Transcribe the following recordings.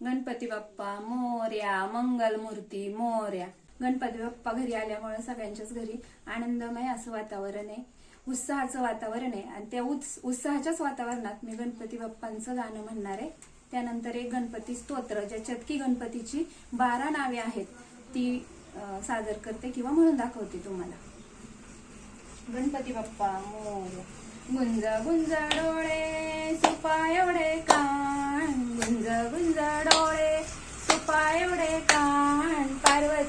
गणपती बाप्पा मोर्या मंगलमूर्ती मोर्या. गणपती बाप्पा घरी आल्यामुळे सगळ्यांच्याच घरी आनंदमय असं वातावरण आहे. उत्साहाचं वातावरण आहे. आणि त्या उत्स उत्साहाच्याच वातावरणात मी गणपती बाप्पांचं गाणं म्हणणार आहे. त्यानंतर एक गणपती स्तोत्र ज्याच्यात की गणपतीची बारा नावे आहेत ती सादर करते किंवा म्हणून दाखवते तुम्हाला. गणपती बाप्पा मोर गुंज गुंज डोळे सुपा एवढे कान. गुंज गुंज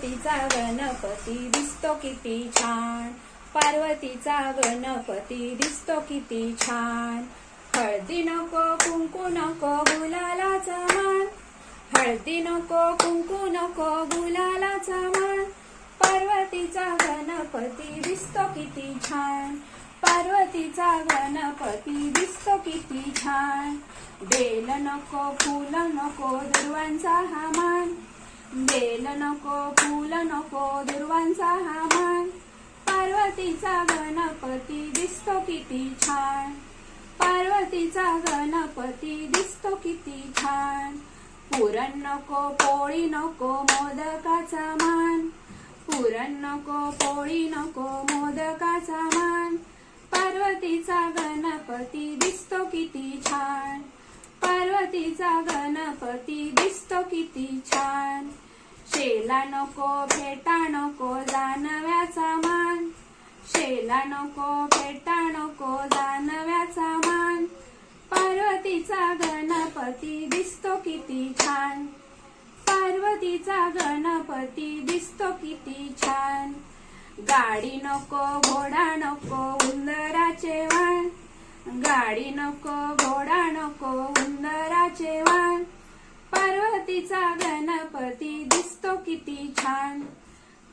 पार्वतीचा गणपती दिसतो किती छान. पार्वतीचा गणपती दिसतो किती छान. हळदी नको कुंकू नको गुलालाचा मान. हळदी नको कुंकू नको गुलालाचा मान. पार्वतीचा गणपती दिसतो किती छान. पार्वतीचा गणपती दिसतो किती छान. बेल नको फूल नको दुर्वांचा हा मान. नको फूल नको दुर्वांचा हा मान. पार्वतीचा गणपती दिसतो किती छान. पार्वतीचा गणपती दिसतो किती छान. पुरण नको पोळी नको मोदकाचा मान. पुरण नको पोळी नको मोदकाचा मान. पार्वतीचा गणपती दिसतो किती छान. पार्वतीचा गणपती दिसतो किती छान. शेला नको फेटा नको जानव्याचा मान. शेला नको फेटा नको जानव्याचा मान. पार्वतीचा गणपती दिसतो किती छान. पार्वतीचा गणपती दिसतो किती छान. गाडी नको घोडा नको उंदराचे वाण गाडी नको घोडा नको उंदराचे वाण पार्वतीचा गणपती किती छान.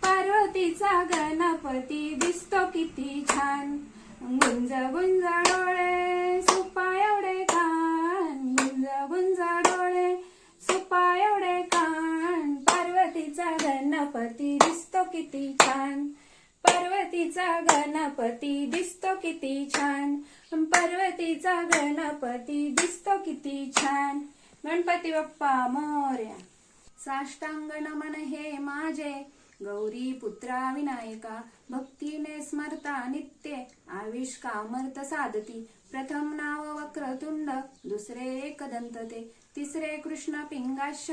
पार्वतीचा गणपती दिसतो किती छान. गुंज गुंज डोळे सुपा एवढे कान गुंज गुंज डोळे सुपा एवढे कान पार्वतीचा गणपती दिसतो किती छान. पार्वतीचा गणपती दिसतो किती छान. पार्वतीचा गणपती दिसतो किती छान. गणपती बाप्पा मोर्या. साष्टांग नमन हे माझे गौरी पुत्रा विनायका भक्तीने स्मरता नित्य आविष्कामर्त साधती प्रथम नाव वक्रतुंड दुसरे एकदंतते तिसरे कृष्ण पिंगाश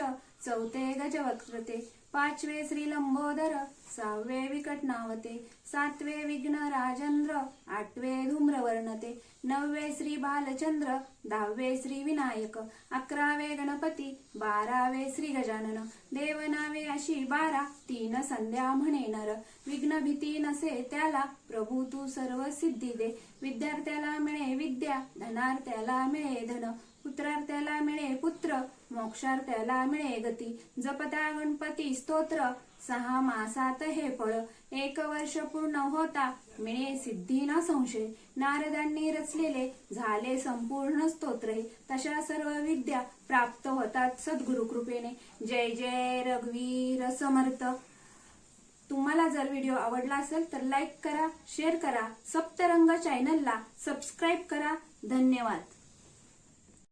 चौथे गजवक्रते पाचवे श्री लंबोदर सहावे विकट नावते सातवे विघ्न राजेंद्र आठवे वर्णते. नववे श्री बालचंद्र दहावे श्री विनायक अकरावे गणपती बारावे श्री गजानन देवनावे अशी बारा तीन संध्या म्हणे नर. विघ्न भीती नसे त्याला प्रभू तू सर्व सिद्धी दे. विद्यार्थ्याला मिळे विद्या धनार्थ्याला मिळे धन पुत्रार्थ्याला मिळे पुत्र मोक्षार्थ्याला मिळे गती. जपता गणपती स्तोत्र. सहा मासात हे फळ. एक वर्ष पूर्ण होता. मिळे सिद्धी न संशय. नारदांनी रचलेले झाले संपूर्ण स्तोत्र. तशा सर्व विद्या प्राप्त होतात सद्गुरु कृपेने. जय जय रघुवीर समर्थ. तुम्हाला जर व्हिडिओ आवडला असेल तर लाईक करा शेअर करा सप्तरंग चॅनलला सबस्क्राईब करा. धन्यवाद.